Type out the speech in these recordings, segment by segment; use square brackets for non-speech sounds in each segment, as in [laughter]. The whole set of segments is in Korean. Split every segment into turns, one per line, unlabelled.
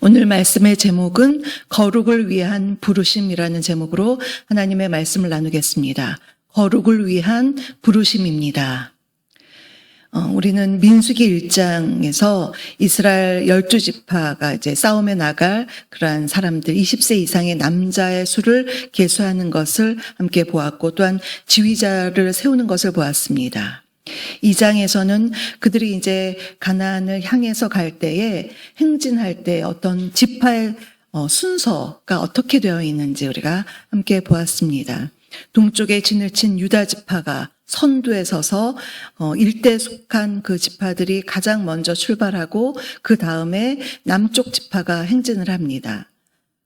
오늘 말씀의 제목은 거룩을 위한 부르심이라는 제목으로 하나님의 말씀을 나누겠습니다. 거룩을 위한 부르심입니다. 어, 우리는 민수기 1장에서 이스라엘 열두 지파가 이제 싸움에 나갈 그러한 사람들 20세 이상의 남자의 수를 계수하는 것을 함께 보았고 또한 지휘자를 세우는 것을 보았습니다. 이 장에서는 그들이 이제 가나안을 향해서 갈 때에 행진할 때 어떤 지파의 어, 순서가 어떻게 되어 있는지 우리가 함께 보았습니다. 동쪽에 진을 친 유다 지파가 선두에 서서 어, 일대 속한 그 지파들이 가장 먼저 출발하고 그 다음에 남쪽 지파가 행진을 합니다.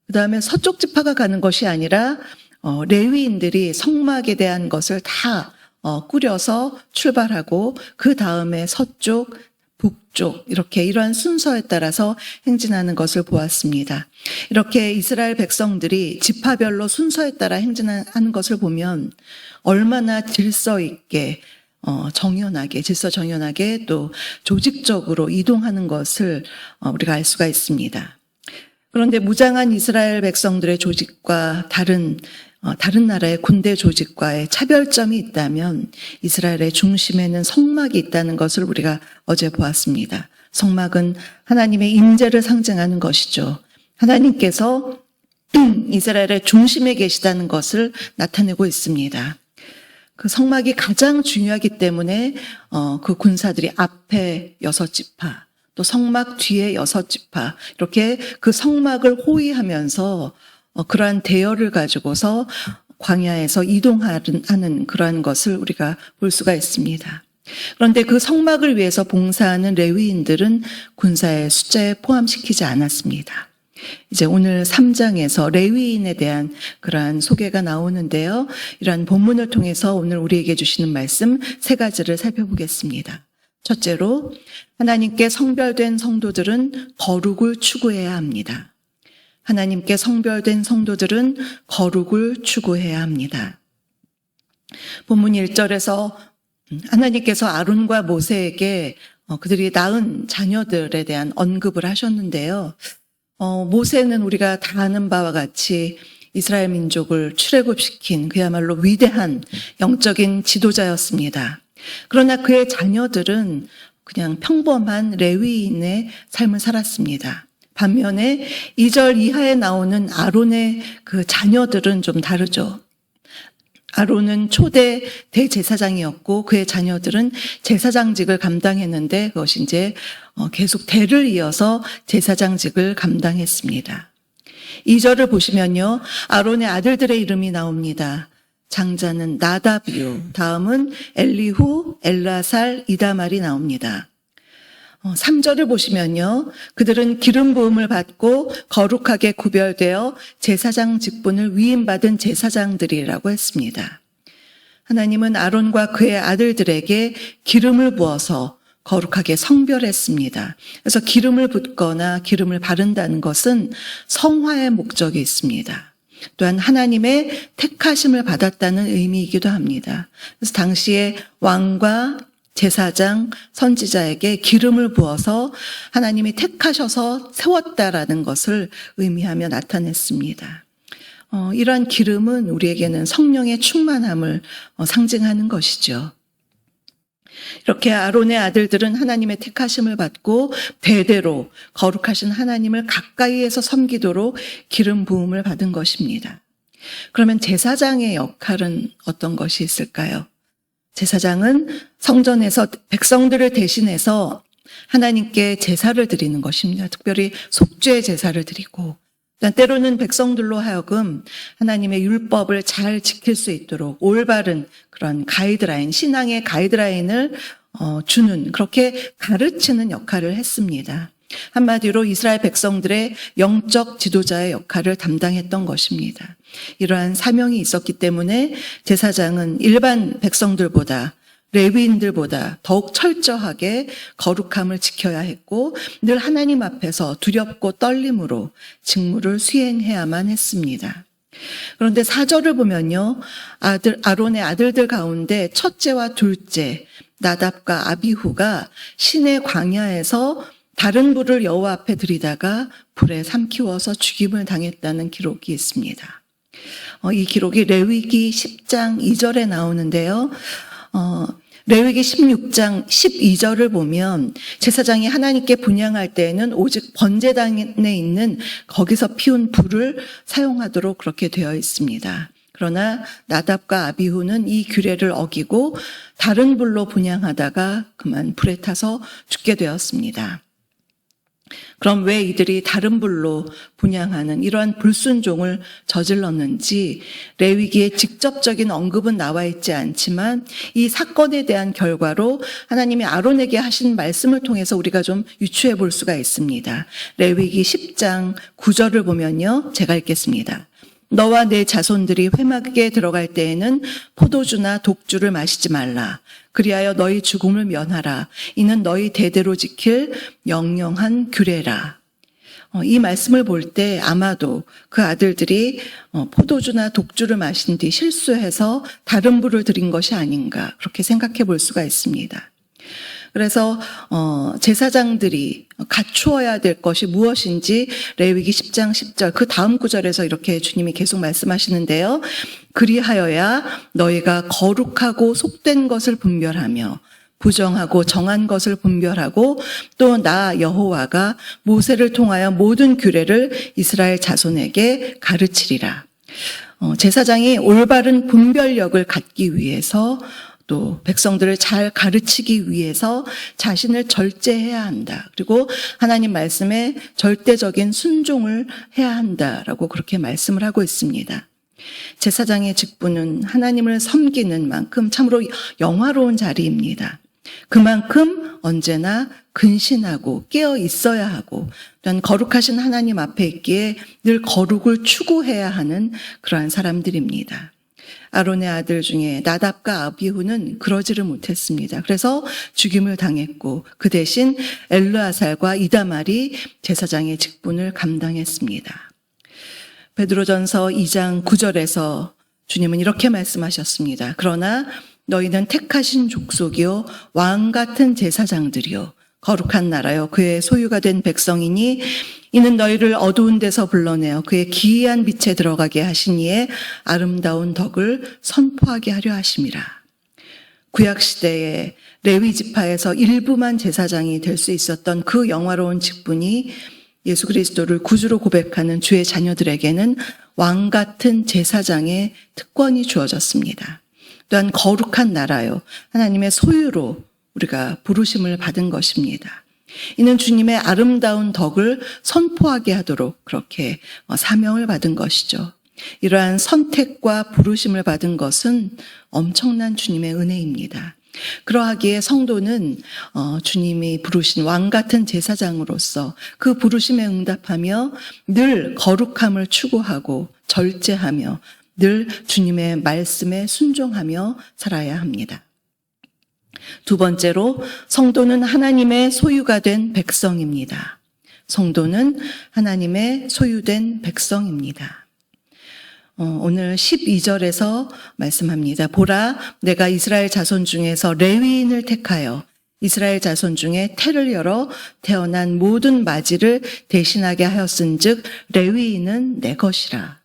그 다음에 서쪽 지파가 가는 것이 아니라 어, 레위인들이 성막에 대한 것을 다 어, 꾸려서 출발하고 그 다음에 서쪽, 북쪽 이렇게 이러한 순서에 따라서 행진하는 것을 보았습니다. 이렇게 이스라엘 백성들이 지파별로 순서에 따라 행진하는 것을 보면 얼마나 질서 있게 어, 정연하게 질서 정연하게 또 조직적으로 이동하는 것을 어, 우리가 알 수가 있습니다. 그런데 무장한 이스라엘 백성들의 조직과 다른 어, 다른 나라의 군대 조직과의 차별점이 있다면 이스라엘의 중심에는 성막이 있다는 것을 우리가 어제 보았습니다. 성막은 하나님의 임재를 상징하는 것이죠. 하나님께서 [clears throat] 이스라엘의 중심에 계시다는 것을 나타내고 있습니다. 그 성막이 가장 중요하기 때문에 어, 그 군사들이 앞에 여섯 지파, 또 성막 뒤에 여섯 지파 이렇게 그 성막을 호위하면서 어, 그러한 대열을 가지고서 광야에서 이동하는 그러한 것을 우리가 볼 수가 있습니다. 그런데 그 성막을 위해서 봉사하는 레위인들은 군사의 숫자에 포함시키지 않았습니다. 이제 오늘 3장에서 레위인에 대한 그러한 소개가 나오는데요. 이러한 본문을 통해서 오늘 우리에게 주시는 말씀 세 가지를 살펴보겠습니다. 첫째로 하나님께 성별된 성도들은 거룩을 추구해야 합니다. 하나님께 성별된 성도들은 거룩을 추구해야 합니다. 본문 1절에서 하나님께서 아론과 모세에게 어, 그들이 낳은 자녀들에 대한 언급을 하셨는데요. 어, 모세는 우리가 다 아는 바와 같이 이스라엘 민족을 출애굽시킨 그야말로 위대한 영적인 지도자였습니다. 그러나 그의 자녀들은 그냥 평범한 레위인의 삶을 살았습니다. 반면에 2절 이하에 나오는 아론의 그 자녀들은 좀 다르죠. 아론은 초대 대제사장이었고 그의 자녀들은 제사장직을 감당했는데 그것이 이제 어, 계속 대를 이어서 제사장직을 감당했습니다. 2절을 보시면요. 아론의 아들들의 이름이 나옵니다. 장자는 나다비요. 다음은 엘리후, 엘라살, 이다말이 나옵니다. 3절을 보시면요. 그들은 기름 부음을 받고 거룩하게 구별되어 제사장 직분을 위임받은 제사장들이라고 했습니다. 하나님은 아론과 그의 아들들에게 기름을 부어서 거룩하게 성별했습니다. 그래서 기름을 붓거나 기름을 바른다는 것은 성화의 목적이 있습니다. 또한 하나님의 택하심을 받았다는 의미이기도 합니다. 그래서 당시에 왕과 제사장, 선지자에게 기름을 부어서 하나님이 택하셔서 세웠다라는 것을 의미하며 나타냈습니다. 어, 이러한 기름은 우리에게는 성령의 충만함을 어, 상징하는 것이죠. 이렇게 아론의 아들들은 하나님의 택하심을 받고 대대로 거룩하신 하나님을 가까이에서 섬기도록 기름 부음을 받은 것입니다. 그러면 제사장의 역할은 어떤 것이 있을까요? 제사장은 성전에서 백성들을 대신해서 하나님께 제사를 드리는 것입니다. 특별히 속죄 제사를 드리고 때로는 백성들로 하여금 하나님의 율법을 잘 지킬 수 있도록 올바른 그런 가이드라인, 신앙의 가이드라인을 어, 주는 그렇게 가르치는 역할을 했습니다. 한마디로 이스라엘 백성들의 영적 지도자의 역할을 담당했던 것입니다. 이러한 사명이 있었기 때문에 제사장은 일반 백성들보다 레위인들보다 더욱 철저하게 거룩함을 지켜야 했고 늘 하나님 앞에서 두렵고 떨림으로 직무를 수행해야만 했습니다. 그런데 사절을 보면요. 아들, 아론의 아들들 가운데 첫째와 둘째, 나답과 아비후가 신의 광야에서 다른 불을 여호와 앞에 들이다가 불에 삼키워서 죽임을 당했다는 기록이 있습니다. 어, 이 기록이 레위기 10장 2절에 나오는데요. 어, 레위기 16장 12절을 보면 제사장이 하나님께 분양할 때에는 오직 번제단에 있는 거기서 피운 불을 사용하도록 그렇게 되어 있습니다. 그러나 나답과 아비후는 이 규례를 어기고 다른 불로 분양하다가 그만 불에 타서 죽게 되었습니다. 그럼 왜 이들이 다른 불로 분양하는 이러한 불순종을 저질렀는지 레위기에 직접적인 언급은 나와 있지 않지만 이 사건에 대한 결과로 하나님이 아론에게 하신 말씀을 통해서 우리가 좀 유추해 볼 수가 있습니다. 레위기 10장 9절을 보면요. 제가 읽겠습니다. 너와 내 자손들이 회막에 들어갈 때에는 포도주나 독주를 마시지 말라. 그리하여 너희 죽음을 면하라. 이는 너희 대대로 지킬 영영한 규례라. 어, 이 말씀을 볼 때 아마도 그 아들들이 어, 포도주나 독주를 마신 뒤 실수해서 다른 불을 들인 것이 아닌가 그렇게 생각해 볼 수가 있습니다. 그래서 어, 제사장들이 갖추어야 될 것이 무엇인지 레위기 10장 10절 그 다음 구절에서 이렇게 주님이 계속 말씀하시는데요. 그리하여야 너희가 거룩하고 속된 것을 분별하며 부정하고 정한 것을 분별하고 또 나 여호와가 모세를 통하여 모든 규례를 이스라엘 자손에게 가르치리라. 어, 제사장이 올바른 분별력을 갖기 위해서 또 백성들을 잘 가르치기 위해서 자신을 절제해야 한다. 그리고 하나님 말씀에 절대적인 순종을 해야 한다라고 그렇게 말씀을 하고 있습니다. 제사장의 직분은 하나님을 섬기는 만큼 참으로 영화로운 자리입니다. 그만큼 언제나 근신하고 깨어 있어야 하고 또한 거룩하신 하나님 앞에 있기에 늘 거룩을 추구해야 하는 그러한 사람들입니다. 아론의 아들 중에 나답과 아비후는 그러지를 못했습니다. 그래서 죽임을 당했고 그 대신 엘르아살과 이다말이 제사장의 직분을 감당했습니다. 베드로전서 2장 9절에서 주님은 이렇게 말씀하셨습니다. 그러나 너희는 택하신 족속이요 왕 같은 제사장들이요 거룩한 나라요 그의 소유가 된 백성이니 이는 너희를 어두운 데서 불러내어 그의 기이한 빛에 들어가게 하시니에 아름다운 덕을 선포하게 하려 하심이라. 구약 시대에 레위 지파에서 일부만 제사장이 될 수 있었던 그 영화로운 직분이 예수 그리스도를 구주로 고백하는 주의 자녀들에게는 왕 같은 제사장의 특권이 주어졌습니다. 또한 거룩한 나라요. 하나님의 소유로 우리가 부르심을 받은 것입니다. 이는 주님의 아름다운 덕을 선포하게 하도록 그렇게 사명을 받은 것이죠. 이러한 선택과 부르심을 받은 것은 엄청난 주님의 은혜입니다. 그러하기에 성도는 어, 주님이 부르신 왕 같은 제사장으로서 그 부르심에 응답하며 늘 거룩함을 추구하고 절제하며 늘 주님의 말씀에 순종하며 살아야 합니다. 두 번째로 성도는 하나님의 소유가 된 백성입니다. 성도는 하나님의 소유된 백성입니다. 어, 오늘 12절에서 말씀합니다. 보라, 내가 이스라엘 자손 중에서 레위인을 택하여 이스라엘 자손 중에 태를 열어 태어난 모든 마지를 대신하게 하였은즉 레위인은 내 것이라.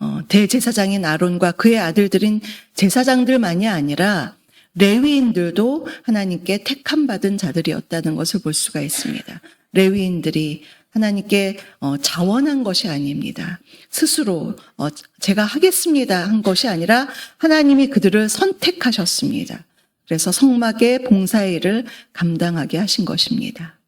어, 대제사장인 아론과 그의 아들들인 제사장들만이 아니라 레위인들도 하나님께 택함 받은 자들이었다는 것을 볼 수가 있습니다. 레위인들이 하나님께 어, 자원한 것이 아닙니다. 스스로 어, 제가 하겠습니다 한 것이 아니라 하나님이 그들을 선택하셨습니다. 그래서 성막의 봉사의 일을 감당하게 하신 것입니다.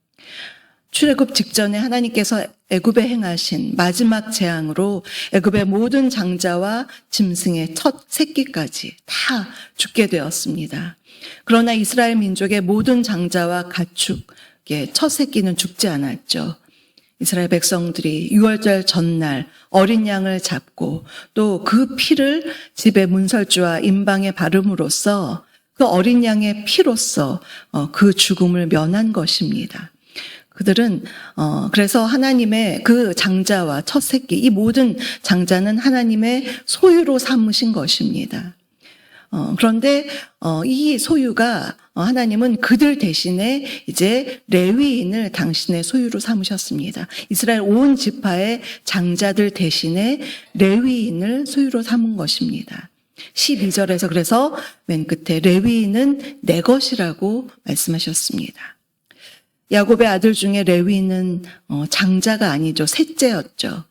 출애굽 직전에 하나님께서 애굽에 행하신 마지막 재앙으로 애굽의 모든 장자와 짐승의 첫 새끼까지 다 죽게 되었습니다. 그러나 이스라엘 민족의 모든 장자와 가축의 첫 새끼는 죽지 않았죠. 이스라엘 백성들이 6월절 전날 어린 양을 잡고 또 그 피를 집의 문설주와 임방에 바름으로써 그 어린 양의 피로써 어, 그 죽음을 면한 것입니다. 그들은 어 그래서 하나님의 그 장자와 첫 새끼 이 모든 장자는 하나님의 소유로 삼으신 것입니다. 어, 그런데 어, 이 소유가 어, 하나님은 그들 대신에 이제 레위인을 당신의 소유로 삼으셨습니다. 이스라엘 온 지파의 장자들 대신에 레위인을 소유로 삼은 것입니다. 12절에서 그래서 맨 끝에 레위인은 내 것이라고 말씀하셨습니다. 야곱의 아들 중에 레위는 어, 장자가 아니죠. 셋째였죠.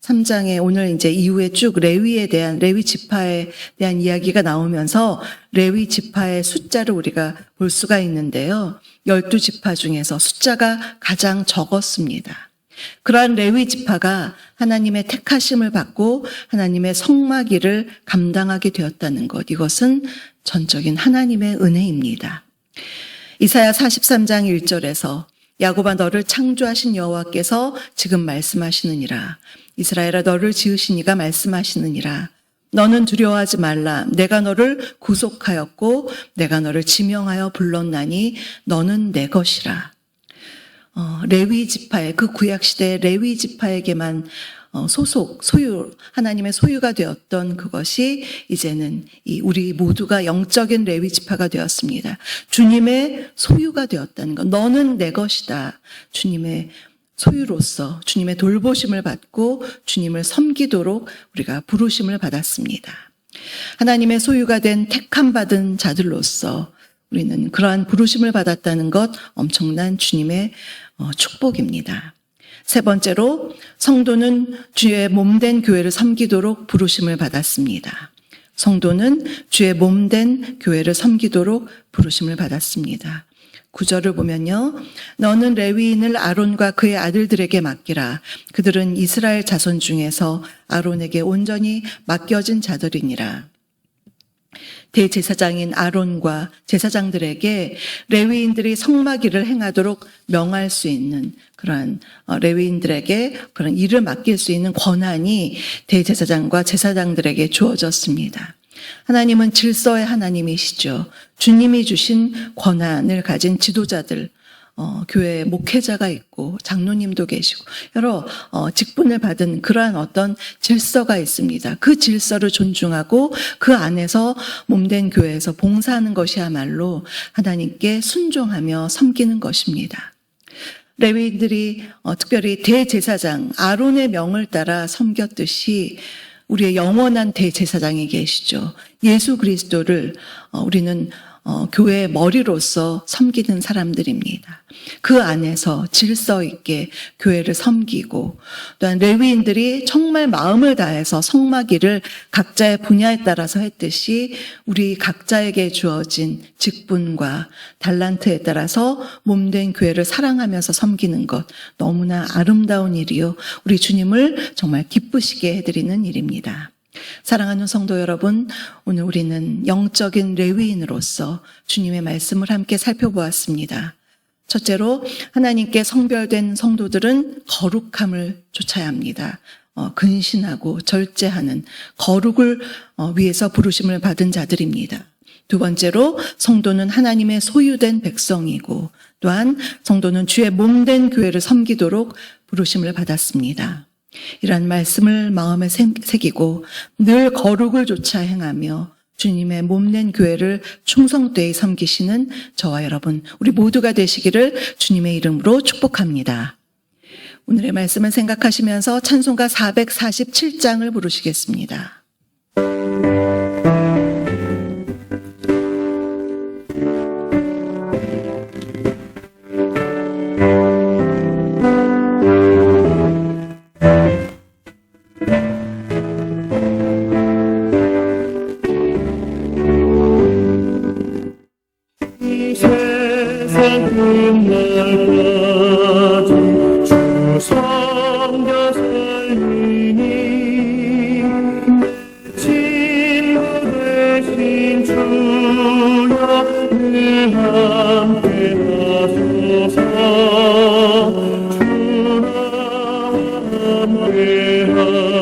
3장에 오늘 이제 이후에 쭉 레위에 대한 레위 지파에 대한 이야기가 나오면서 레위 지파의 숫자를 우리가 볼 수가 있는데요. 12 지파 중에서 숫자가 가장 적었습니다. 그러한 레위 지파가 하나님의 택하심을 받고 하나님의 성막일을 감당하게 되었다는 것. 이것은 전적인 하나님의 은혜입니다. 이사야 43장 1절에서 야곱아 너를 창조하신 여호와께서 지금 말씀하시느니라. 이스라엘아 너를 지으신 이가 말씀하시느니라. 너는 두려워하지 말라. 내가 너를 구속하였고 내가 너를 지명하여 불렀나니 너는 내 것이라. 어, 레위 지파에 그 구약 시대 레위 지파에게만 어, 소속 소유 하나님의 소유가 되었던 그것이 이제는 이 우리 모두가 영적인 레위 지파가 되었습니다. 주님의 소유가 되었다는 것. 너는 내 것이다. 주님의 소유로서 주님의 돌보심을 받고 주님을 섬기도록 우리가 부르심을 받았습니다. 하나님의 소유가 된 택함 받은 자들로서 우리는 그러한 부르심을 받았다는 것 엄청난 주님의 어, 축복입니다. 세 번째로 성도는 주의 몸된 교회를 섬기도록 부르심을 받았습니다. 성도는 주의 몸된 교회를 섬기도록 부르심을 받았습니다. 구절을 보면요. 너는 레위인을 아론과 그의 아들들에게 맡기라. 그들은 이스라엘 자손 중에서 아론에게 온전히 맡겨진 자들이니라. 대제사장인 아론과 제사장들에게 레위인들이 성막일을 행하도록 명할 수 있는 그러한 어, 레위인들에게 그런 일을 맡길 수 있는 권한이 대제사장과 제사장들에게 주어졌습니다. 하나님은 질서의 하나님이시죠. 주님이 주신 권한을 가진 지도자들, 어, 교회 목회자가 있고 장로님도 계시고 여러 어, 직분을 받은 그러한 어떤 질서가 있습니다. 그 질서를 존중하고 그 안에서 몸된 교회에서 봉사하는 것이야말로 하나님께 순종하며 섬기는 것입니다. 레위인들이 어, 특별히 대제사장 아론의 명을 따라 섬겼듯이 우리의 영원한 대제사장이 계시죠. 예수 그리스도를 어, 우리는 어, 교회의 머리로서 섬기는 사람들입니다. 그 안에서 질서 있게 교회를 섬기고 또한 레위인들이 정말 마음을 다해서 성막일을 각자의 분야에 따라서 했듯이 우리 각자에게 주어진 직분과 달란트에 따라서 몸된 교회를 사랑하면서 섬기는 것 너무나 아름다운 일이요. 우리 주님을 정말 기쁘시게 해드리는 일입니다. 사랑하는 성도 여러분, 오늘 우리는 영적인 레위인으로서 주님의 말씀을 함께 살펴보았습니다. 첫째로 하나님께 성별된 성도들은 거룩함을 쫓아야 합니다. 어, 근신하고 절제하는 거룩을 어, 위해서 부르심을 받은 자들입니다. 두 번째로 성도는 하나님의 소유된 백성이고 또한 성도는 주의 몸된 교회를 섬기도록 부르심을 받았습니다. 이런 말씀을 마음에 새기고 늘 거룩을 쫓아 행하며 주님의 몸낸 교회를 충성되이 섬기시는 저와 여러분, 우리 모두가 되시기를 주님의 이름으로 축복합니다. 오늘의 말씀을 생각하시면서 찬송가 447장을 부르시겠습니다.
함께 하소서 주와 함께하면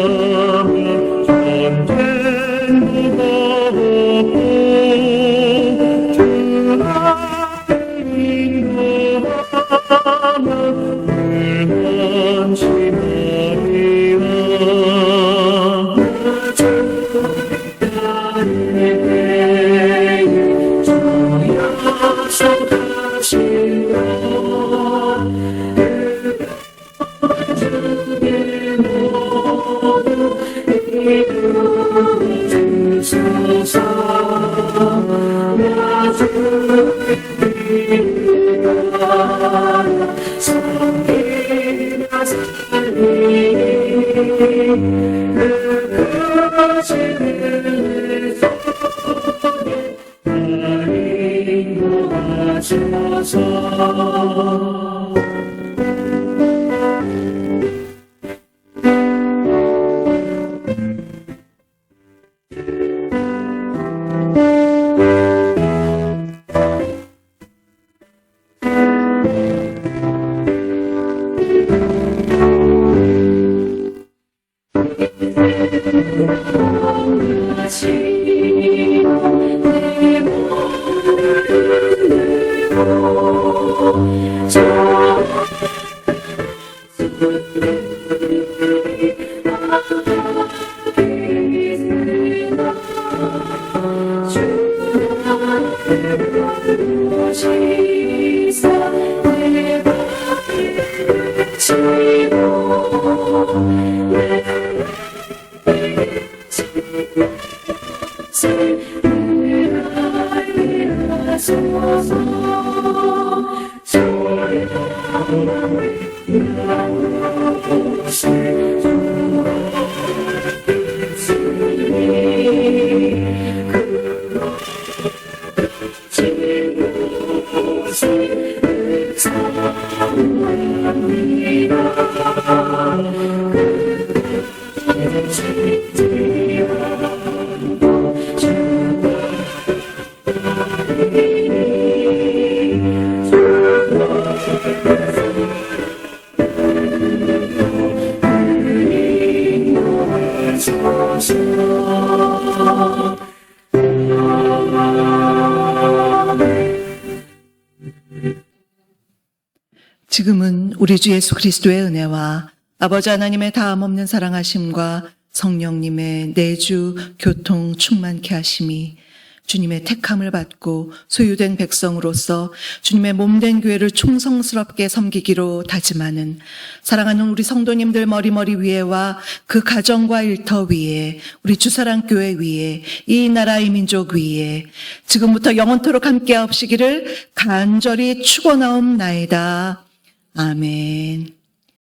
Thank you.
지금은 우리 주 예수 그리스도의 은혜와 아버지 하나님의 다함 없는 사랑하심과 성령님의 내주 교통 충만케 하심이 주님의 택함을 받고 소유된 백성으로서 주님의 몸된 교회를 충성스럽게 섬기기로 다짐하는 사랑하는 우리 성도님들 머리머리 위에와 그 가정과 일터 위에 우리 주사랑 교회 위에 이 나라의 민족 위에 지금부터 영원토록 함께 하옵시기를 간절히 축원하옵나이다. 아멘.